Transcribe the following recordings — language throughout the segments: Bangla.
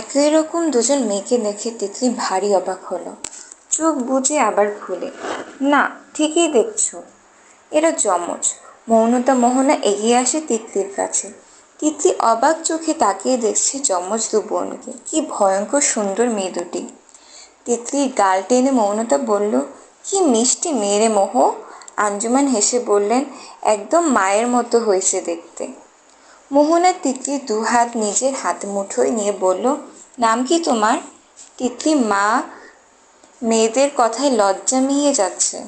একই রকম দুজন মেয়েকে দেখে তিতলি ভারী অবাক হলো। চোখ বুজে আবার খুলে না, ঠিকই দেখছ। এরা যমজ। মৌনতা মোহনা এগিয়ে আসে তিতলির কাছে। তিতলি অবাক চোখে তাকিয়ে দেখছে যমজ দু বোনকে। কি ভয়ঙ্কর সুন্দর মেয়ে দুটি। তিতলির গাল টেনে মৌনতা বলল, কি মিষ্টি মেয়েরে মোহ। আঞ্জুমান হেসে বললেন, একদম মায়ের মতো হয়েছে দেখতে। মোহনা তিতলি দু হাত নিজের হাত মুঠোয় নিয়ে বলল, নাম কি তোমার? তিতলি মা মেয়েদের কথায় লজ্জা মিয়ে যাচ্ছে।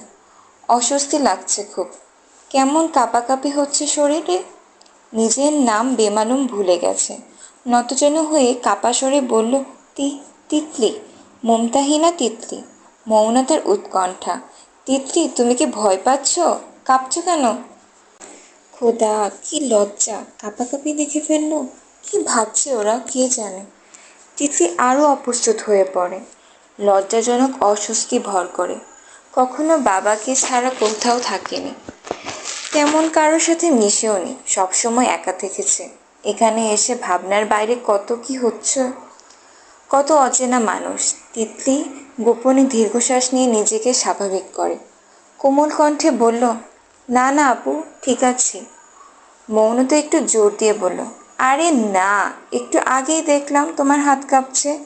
অস্বস্তি লাগছে খুব। কেমন কাঁপাকাঁপি হচ্ছে শরীরে? নিজের নাম বেমালুম ভুলে গেছে। নতজন হয়ে কাপা স্বরে বলল, তি, তিতলি, মমতাহীনা তিতলি, মৌনতার উৎকণ্ঠা। তিতলি, তুমি কি ভয় পাচ্ছ? কাঁপছো কেন? খোদা, কি লজ্জা। কাঁপাকাঁপি দেখে ফেলল, কি ভাবছে ওরা, কে জানে। তিতলি আরও অপ্রস্তুত হয়ে পড়ে। লজ্জাজনক অস্বস্তি ভর করে। কখনো বাবাকে ছাড়া কোথাও থাকেনি। তেমন কারোর সাথে মিশেও নি, সবসময় একা থেকেছে। এখানে এসে ভাবনার বাইরে কত কি হচ্ছে? কত অচেনা মানুষ। তিতলি গোপনে দীর্ঘশ্বাস নিয়ে নিজেকে স্বাভাবিক করে। কোমল কণ্ঠে বলল, না না আপু, ঠিক আছে। মৌনতা একটু জোর দিয়ে বলল, আরে না, একটু আগেই দেখলাম তোমার হাত কাঁপছে।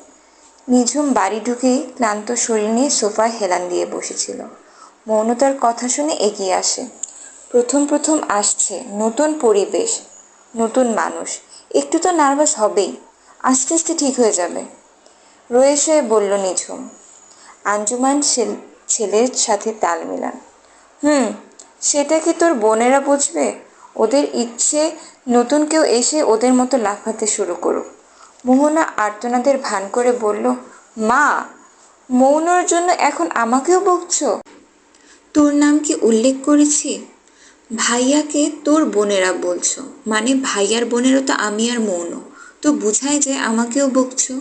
নিঝুম বাড়ি ঢুকেই ক্লান্ত শরীর নিয়ে সোফায় হেলান দিয়ে বসেছিল। মৌনতার কথা শুনে এগিয়ে আসে। প্রথম প্রথম আসছে নতুন পরিবেশ, নতুন মানুষ। একটু তো নার্ভাস হবেই, আস্তে আস্তে ঠিক হয়ে যাবে। রয়ে শয়ে বলল নিঝুম, আঞ্জুমান ছেল- ছেলের সাথে তাল মিলান। হুম, সেটা কি তোর বোনেরা বুঝবে? ওদের ইচ্ছে নতুন কেউ এসে ওদের মতো লাফাতে শুরু করুক। মোহনা আর্তনাদের ভান করে বলল, মা, মৌনর জন্য এখন আমাকেও বকছো? তোর নাম কি উল্লেখ করেছি? ভাইয়াকে তোর বোনেরা বলছো মানে ভাইয়ার বোনেরও তো আমি আর মৌন। তো বুঝায় যে আমাকেও বকছো?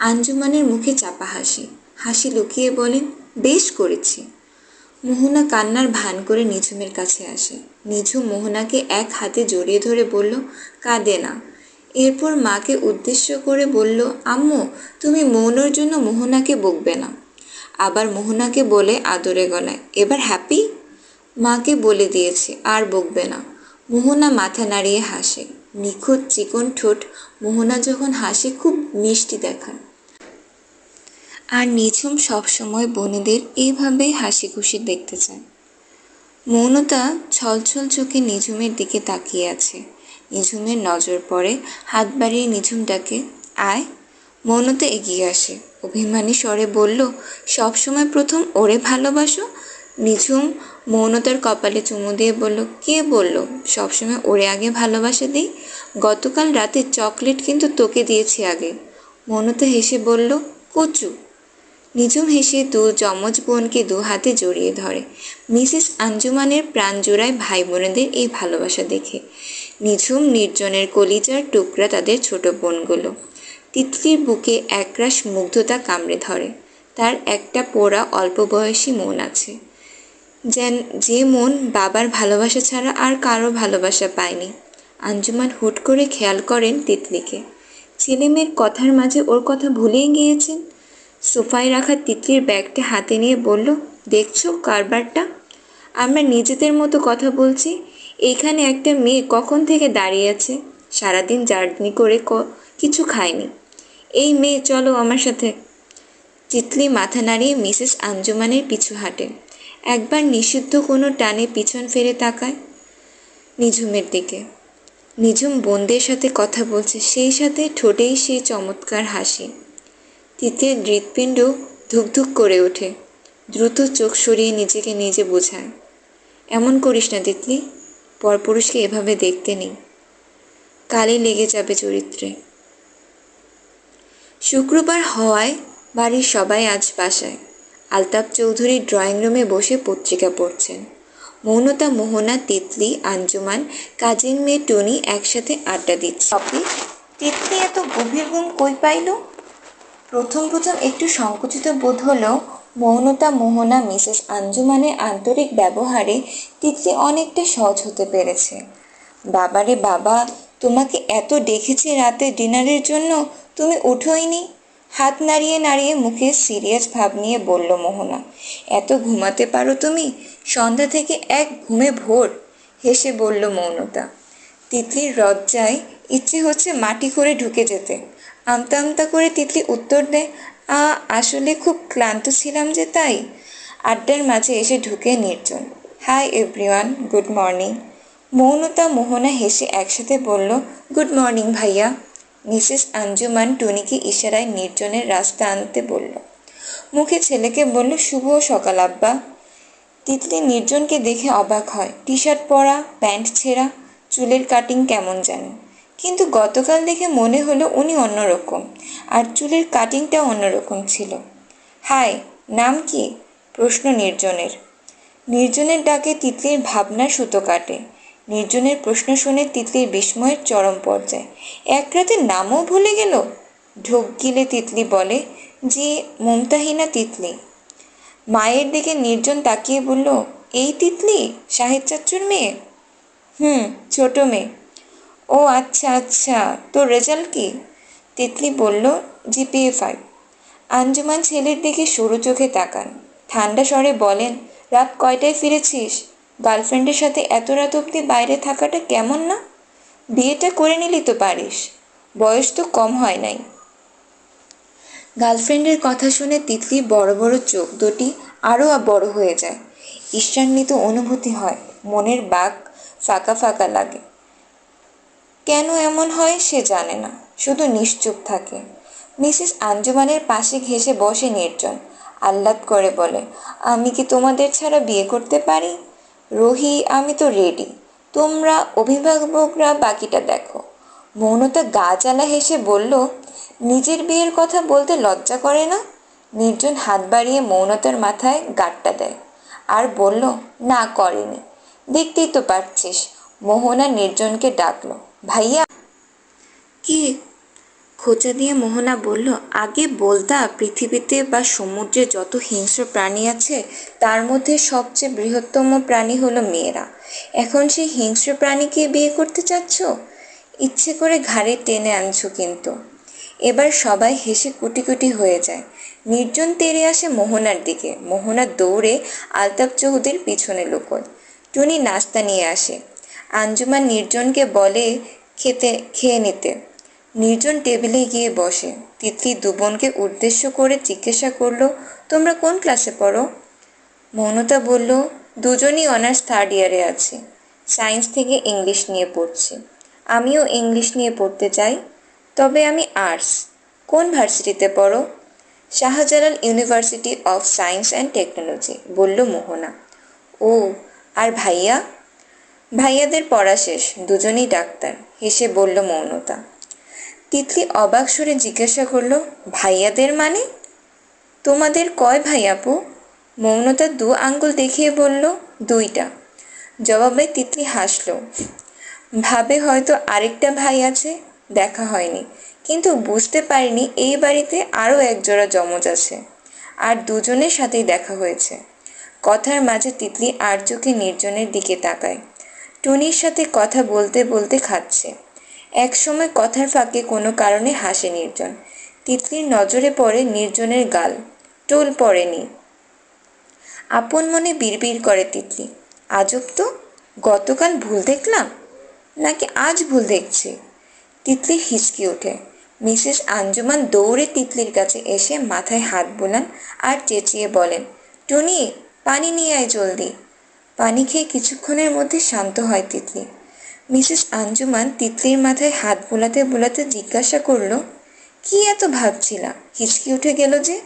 আঞ্জুমানের মুখে চাপা হাসি হাসি লুকিয়ে বলেন, বেশ করেছি। মোহনা কান্নার ভান করে নিঝুমের কাছে আসে। নিঝুম মোহনাকে এক হাতে জড়িয়ে ধরে বলল, কাঁদে না। এরপর মাকে উদ্দেশ্য করে বলল, আম্মু, তুমি মৌনর জন্য মোহনাকে বকবে না। আবার মোহনাকে বলে আদরে গলায়, এবার হ্যাপি? মাকে বলে দিয়েছে, আর বকবে না। মোহনা মাথা নাড়িয়ে হাসে। নিখুঁত চিকন ঠোঁট মোহনা যখন হাসে, খুব মিষ্টি দেখায়। আর নিঝুম সবসময় বনেদের এইভাবেই হাসি খুশি দেখতে চায়। মৌনতা ছলছল চোখে নিঝুমের দিকে তাকিয়ে আছে। নিঝুমের নজর পড়ে, হাত বাড়িয়ে নিঝুম ডাকে আয়। মৌনতা এগিয়ে আসে। অভিমানী স্বরে বলল, সবসময় প্রথম ওরে ভালোবাসো? নিঝুম মৌনতার কপালে চুমু দিয়ে বলল, কে বলল? সবসময় ওরে আগে ভালোবাসা দিই? গতকাল রাতে চকলেট কিন্তু তোকে দিয়েছি আগে। মৌনতা হেসে বলল, কচু। নিঝুম হেসে দু যমজ বোনকে দু হাতে জড়িয়ে ধরে। মিসেস আঞ্জুমানের প্রাণ জোড়ায় ভাই বোনেদের এই ভালোবাসা দেখে। নিঝুম নির্জনের কলিজার টুকরা তাদের ছোট বোনগুলো। তিতলির বুকে একরাশ মুগ্ধতা কামড়ে ধরে। তার একটা পোড়া অল্প বয়সী মন আছে। যেন, যে মন বাবার ভালোবাসা ছাড়া আর কারও ভালোবাসা পায়নি। আঞ্জুমান হুট করে খেয়াল করেন তিতলিকে। ছেলে মেয়ের কথার মাঝে ওর কথা ভুলেই গিয়েছেন? সোফায় রাখা তিতলির ব্যাগটা হাতে নিয়ে বলল, দেখছ কারবারটা? আমরা নিজেদের মতো কথা বলছি। এইখানে একটা মেয়ে কখন থেকে দাঁড়িয়ে আছে? সারাদিন জার্নি করে কিছু খায়নি এই মেয়ে, চলো আমার সাথে। তিতলি মাথা নাড়িয়ে মিসেস আঞ্জুমানের পিছু হাঁটে। একবার নিষিদ্ধ কোনো টানে পিছন ফিরে তাকায় নিঝুমের দিকে। নিঝুম বোনদের সাথে কথা বলছে, সেই সাথে ঠোঁটেই সেই চমৎকার হাসি। তিতলির হৃৎপিণ্ড ধুকধুক করে ওঠে। দ্রুত চোখ সরিয়ে নিজেকে নিজে বোঝায়। এমন করিস না, তিতলি। পরপুরুষকে এভাবে দেখতে নেই। কালে লেগে যাবে চরিত্রে। শুক্রবার হওয়ায় বাড়ির সবাই আজ বাসায়। আলতাপ চৌধুরী ড্রয়িং রুমে বসে পত্রিকা পড়ছেন। মৌনতা মোহনা, তিতলি, আঞ্জুমান, কাজিন মেয়ে টনি একসাথে আড্ডা দিচ্ছে তিতলি এত গভীর ঘুম কই পাইল? প্রথম প্রথম একটু সংকুচিত বোধ হলেও মৌনতা, মোহনা, মিসেস আঞ্জুমানের আন্তরিক ব্যবহারে তিতলি অনেকটা সহজ হতে পেরেছে। বাবারে বাবা, তোমাকে এত ডেকেছি রাতে ডিনারের জন্য, তুমি উঠোইনি? হাত নাড়িয়ে নাড়িয়ে মুখে সিরিয়াস ভাব নিয়ে বলল মোহনা, এত ঘুমাতে পারো তুমি? সন্ধ্যা থেকে এক ঘুমে ভোর, হেসে বলল মৌনতা। তিতলির রজ্জায় ইচ্ছে হচ্ছে মাটি করে ঢুকে যেতে। আমতা আমতা করে তিতলি উত্তর দেয়, আ, আসলে খুব ক্লান্ত ছিলাম যে তাই। আড্ডার মাঝে এসে ঢুকে নির্জন, হাই এভরিওয়ান, গুড মর্নিং। মৌনতা মোহনা হেসে একসাথে বলল, গুড মর্নিং ভাইয়া। মিসেস আঞ্জুমান টুনিকে ইশারায় নির্জনের রাস্তা আনতে বলল। মুখে ছেলেকে বলল, শুভ সকাল আব্বা। তিতলি নির্জনকে দেখে অবাক হয় টি শার্ট পরা, প্যান্ট ছেঁড়া, চুলের কাটিং কেমন জানে? কিন্তু গতকাল দেখে মনে হলো উনি অন্যরকম, আর চুলের কাটিংটা অন্যরকম ছিল। হাই নাম কি? প্রশ্ন নির্জনের। নির্জনের ডাকে তিতলির ভাবনার সুতো কাটে। নির্জনের প্রশ্ন শুনে তিতলির বিস্ময়ের চরম পর্যায়ে। এক রাতে নামও ভুলে গেল? ঢোক গিলে তিতলি বলে যে মমতাহিনা তিতলি। মায়ের দিকে নির্জন তাকিয়ে বলল, এই তিতলি? সাহেব চাচ্চুর মেয়ে? হুম, ছোট মেয়ে। ও আচ্ছা আচ্ছা। তোর রেজাল্ট কি? তিতলি বলল জিপিএ ফাইভ আঞ্জুমান ছেলের দিকে সরু চোখে তাকান। ঠান্ডা স্বরে বলেন, রাত কয়টায় ফিরেছিস? গার্লফ্রেন্ডের সাথে এত রাত অবধি বাইরে থাকাটা কেমন না? বিয়েটা করে নিলি তো পারিস। বয়স তো কম হয় নাই। গার্লফ্রেন্ডের কথা শুনে তিতলি বড় বড় চোখ দুটি আরও বড় হয়ে যায়। ঈর্ষান্বিত অনুভূতি হয়। মনের বাঘ ফাঁকা ফাঁকা লাগে। কেন এমন হয় সে জানে না, শুধু নিশ্চুপ থাকে। মিসেস আঞ্জুমানের পাশে ঘেসে বসে নির্জন, আহ্লাদ করে বলে, আমি কি তোমাদের ছাড়া বিয়ে করতে পারি? রোহি, আমি তো রেডি তোমরা অভিভাবকরা বাকিটা দেখো। মৌনতা গা জ্বালা হেসে বলল, নিজের বিয়ের কথা বলতে লজ্জা করে না? নির্জন হাত বাড়িয়ে মৌনতার মাথায় গাঁটটা দেয়, আর বলল, না করেনি। দেখতেই তো পারছিস। মোহনা নির্জনকে ডাকলো ভাইয়া? কি? খোঁচা দিয়ে মোহনা বলল, আগে বলতা পৃথিবীতে বা সমুদ্রে যত হিংস্র প্রাণী আছে, তার মধ্যে সবচেয়ে বৃহত্তম প্রাণী হলো মেয়েরা। এখন সেই হিংস্র প্রাণীকে বিয়ে করতে চাচ্ছ? ইচ্ছে করে ঘাড়ে টেনে আনছো কিন্তু। এবার সবাই হেসে কুটি কুটি হয়ে যায়। নির্জন তেড়ে আসে মোহনার দিকে। মোহনা দৌড়ে আলতাফ চৌধুরীর পিছনে লুকোয়। টুনি নাস্তা নিয়ে আসে। আঞ্জুমান নির্জনকে বলে খেতে, খেয়ে নিতে। নির্জন টেবিলে গিয়ে বসে। তিতলি দুবনকে উদ্দেশ্য করে জিজ্ঞাসা করল, তোমরা কোন ক্লাসে পড়ো? মৌনতা বলল, দুজনই অনার্স থার্ড ইয়ারে আছি। সায়েন্স থেকে ইংলিশ নিয়ে পড়ছি। আমিও ইংলিশ নিয়ে পড়তে চাই। তবে আমি আর্টস। কোন ভার্সিটিতে পড়ো? Shahjalal university of science and technology, বলল মোহনা। ও, আর ভাইয়া? ভাইয়াদের পড়া শেষ, দুজনেই ডাক্তার, হেসে বলল মৌনতা। তিতলি অবাক সুরে জিজ্ঞাসা করল, ভাইয়াদের মানে? তোমাদের কয় ভাই আপু? মৌনতা দু আঙ্গুল দেখিয়ে বলল, দুইটা। জবাবে তিতলি হাসল, ভাবে হয়তো আরেকটা ভাই আছে, দেখা হয়নি। কিন্তু বুঝতে পারিনি এই বাড়িতে আরও একজোড়া জমজ আছে, আর দুজনের সাথেই দেখা হয়েছে। কথার মাঝে তিতলি আর চোখে নির্জনের দিকে তাকায়। টুনির সাথে কথা বলতে বলতে খাচ্ছে। একসময় কথার ফাঁকে কোনো কারণে হাসে নির্জন। তিতলির নজরে পড়ে নির্জনের গাল। টোল পড়েনি। আপন মনে বিড়বিড় করে তিতলি। আজব তো, গতকাল ভুল দেখলাম? নাকি আজ ভুল দেখছি? তিতলি হিচকি ওঠে। মিসেস আঞ্জুমান দৌড়ে তিতলির কাছে এসে মাথায় হাত বোলান আর চেঁচিয়ে বলেন, টুনি, পানি নিয়ে আয় জলদি। পানি খেয়ে কিছুক্ষণের মধ্যে শান্ত হয় তিতলি। মিসেস আঞ্জুমান তিতলির মাথায় হাত বোলাতে বোলাতে জিজ্ঞাসা করল, কি এত ভাবছিলা? হিচকি উঠে গেল যে?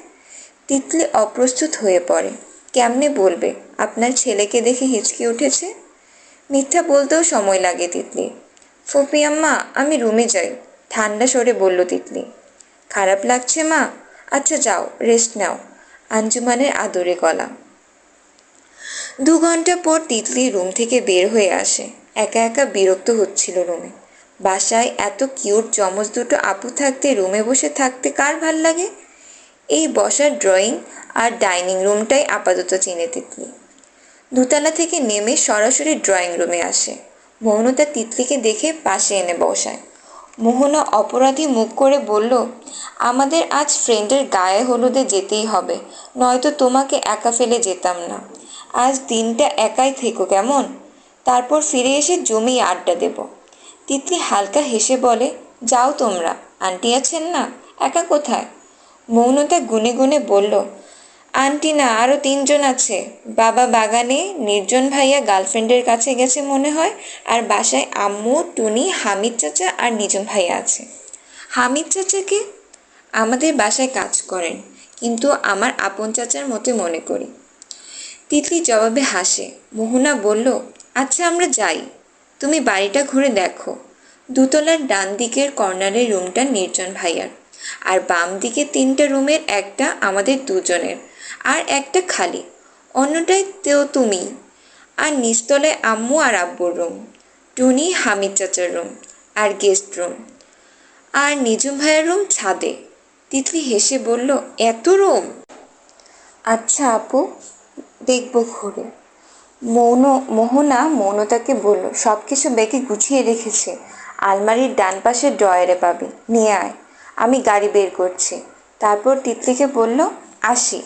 তিতলি অপ্রস্তুত হয়ে পড়ে। কেমনে বলবে? আপনার ছেলেকে দেখে হিচকি উঠেছে? মিথ্যা বলতেও সময় লাগে তিতলি। ফুপি আম্মা, আমি রুমে যাই। ঠান্ডা সরে বলল তিতলি। খারাপ লাগছে মা? আচ্ছা যাও, রেস্ট নাও। আঞ্জুমানের আদরে গলা। দু ঘণ্টা পর তিতলি রুম থেকে বের হয়ে আসে। একা একা বিরক্ত হচ্ছিল রুমে। বাসায় এত কিউট চমচ দুটো আপু থাকতে, রুমে বসে থাকতে কার ভালো লাগে? এই বসার ড্রয়িং আর ডাইনিং রুমটাই আপাতত চিনে তিতলি। দোতলা থেকে নেমে সরাসরি ড্রয়িং রুমে আসে। মৌনতা তিতলিকে দেখে পাশে এনে বসায়। মোহনা অপরাধী মুখ করে বলল, আমাদের আজ ফ্রেন্ডের গায়ে হলুদে যেতেই হবে। নয়তো তোমাকে একা ফেলে যেতাম না। আজ দিনটা একাই থেকো কেমন? তারপর ফিরে এসে জমি আড্ডা দেব। তিতলি হালকা হেসে বলে, যাও তোমরা, আন্টি আছেন না? একা কোথায়? মৌনতা গুনে গুনে বলল, আন্টি না আরও তিনজন আছে। বাবা বাগানে নির্জন ভাইয়া গার্লফ্রেন্ডের কাছে গেছে মনে হয়, আর বাসায় আম্মু, টুনি, হামিদ চাচা আর নিজম ভাইয়া আছে। হামিদ চাচাকে আমাদের বাসায় কাজ করেন, কিন্তু আমার আপন চাচার মতো মনে করি। তিতলি জবাবে হাসে। মোহনা বলল আচ্ছা আমরা যাই। তুমি বাড়িটা ঘুরে দেখো। দুতলার ডান দিকের কর্নারের রুমটা নির্জন ভাইয়ার। আর বাম দিকে তিনটা রুমের একটা আমাদের দুজনের। আর একটা খালি। অন্যটায় তেও তুমি। আর নিচতলায় আম্মু আর আব্বুর রুম। টুনি হামিদ চাচার রুম। আর গেস্ট রুম। আর নিজুম ভাইয়ের রুম ছাদে। তিতলি হেসে বলল, এত রুম? আচ্ছা আপু। দেখব ঘুরে। মৌন মোহনা মৌনতাকে বলল সব কিছু বেঁকে গুছিয়ে রেখেছে। আলমারির ডান পাশের ড্রয়ারে পাবি। নিয়ে আয়। আমি গাড়ি বের করছি। তারপর তিতলিকে বলল, আসি।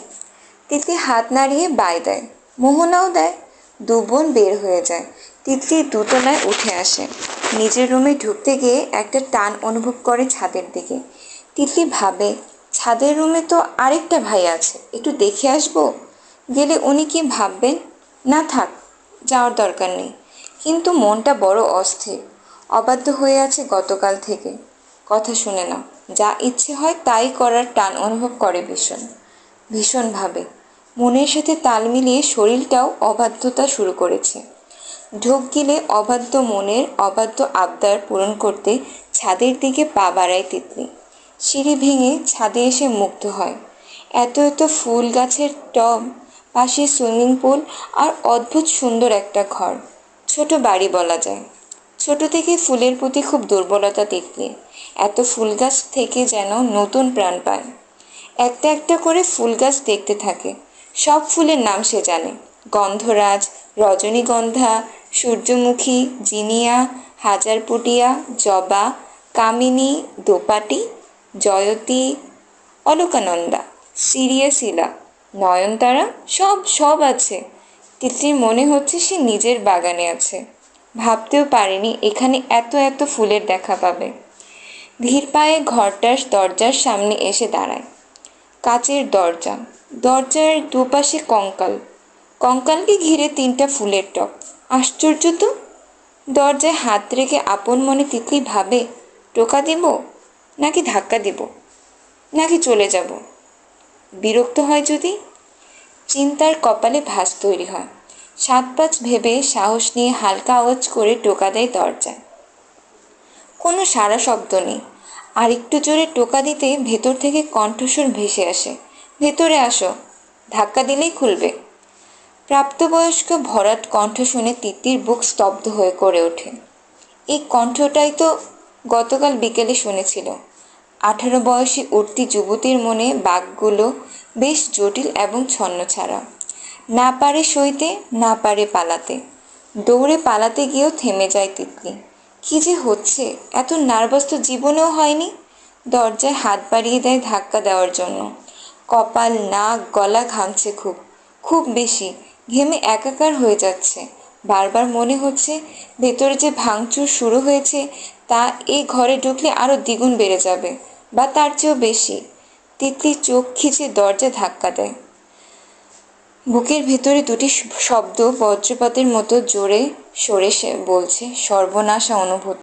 তিতলি হাত নাড়িয়ে বাই দেয়। মোহনাও দেয়। দু বোন বের হয়ে যায়। তিতলি দুতলায় উঠে আসে। নিজের রুমে ঢুকতে গিয়ে একটা টান অনুভব করে ছাদের দিকে। তিতলি ভাবে, ছাদের রুমে তো আরেকটা ভাই আছে। একটু দেখে আসব? গেলে উনি কি ভাববেন? না থাক, যাওয়ার দরকার নেই। কিন্তু মনটা বড় অস্থির। অবাধ্য হয়ে আছে গতকাল থেকে। কথা শুনে না যা ইচ্ছে হয় তাই করার টান অনুভব করে ভীষণ। ভীষণভাবে। মনের সাথে তাল মিলিয়ে শরীরটাও অবাধ্যতা শুরু করেছে। ঢোক গিলে অবাধ্য মনের অবাধ্য আবদার পূরণ করতে ছাদের দিকে পা বাড়ায় তিতলি। সিঁড়ি ভেঙে ছাদে এসে মুগ্ধ হয়। এত এত ফুল গাছের টব পাশে সুইমিং পুল আর অদ্ভুত সুন্দর একটা ঘর। ছোট বাড়ি বলা যায়। ছোট থেকে ফুলের প্রতি খুব দুর্বলতা দেখলে এত ফুল গাছ থেকে যেন নতুন প্রাণ পায়। একটা একটা করে ফুল গাছ দেখতে থাকে। সব ফুলের নাম সে জানে। গন্ধরাজ, রজনীগন্ধা, সূর্যমুখী, জিনিয়া, হাজারপুটিয়া, জবা, কামিনী, দোপাটি, জয়তী, অলকানন্দা, সিরিয়াসিলা। নয়নতারা, সব সব আছে। তিতলির মনে হচ্ছে সে নিজের বাগানে আছে। ভাবতেও পারেনি এখানে এত এত ফুলের দেখা পাবে। ধীর পায়ে ঘরটার দরজার সামনে এসে দাঁড়ায়। কাচের দরজা। দরজার দুপাশে কঙ্কাল। কঙ্কালকে ঘিরে তিনটা ফুলের টব। আশ্চর্য তো? দরজায় হাত রেখে আপন মনে তিতলি ভাবে, টোকা দিব? নাকি ধাক্কা দিব? নাকি চলে যাব? বিরক্ত হয় যদি? চিন্তার কপালে ভাস তৈরি হয়। সাত পাঁচ ভেবে সাহস নিয়ে হালকা আওয়াজ করে টোকা দেয় দরজায়। কোনো সারা শব্দ নেই। আর একটু জোরে টোকা দিতে ভেতর থেকে কণ্ঠস্বর ভেসে আসে। ভেতরে আসো। ধাক্কা দিলেই খুলবে। প্রাপ্তবয়স্ক ভরাট কণ্ঠ শুনে তিতির বুক স্তব্ধ হয়ে করে ওঠে। এই কণ্ঠটাই তো গতকাল বিকেলে শুনেছিল। আঠারো বয়সী উঠতি যুবতীর মনে বাঘগুলো বেশ জটিল এবং ছন্নছাড়া না পারে সইতে, না পারে পালাতে। দৌড়ে পালাতে গিয়েও থেমে যায় তিতলি। কী যে হচ্ছে, এত নার্ভাস তো জীবনেও হয়নি। দরজায় হাত বাড়িয়ে দেয় ধাক্কা দেওয়ার জন্য। কপাল, নাক, গলা ঘামছে খুব খুব বেশি। ঘেমে একাকার হয়ে যাচ্ছে। বারবার মনে হচ্ছে ভেতরে যে ভাঙচুর শুরু হয়েছে, তা এই ঘরে ঢুকলে আরও দ্বিগুণ বেড়ে যাবে। বা তার চেয়েও বেশি। তিতলি চোখ খিচে দরজা ধাক্কা দেয়। বুকের ভেতরে দুটি শব্দ বজ্রপাতের মতো জোরে সরে সে বলছে, সর্বনাশা অনুভূতি।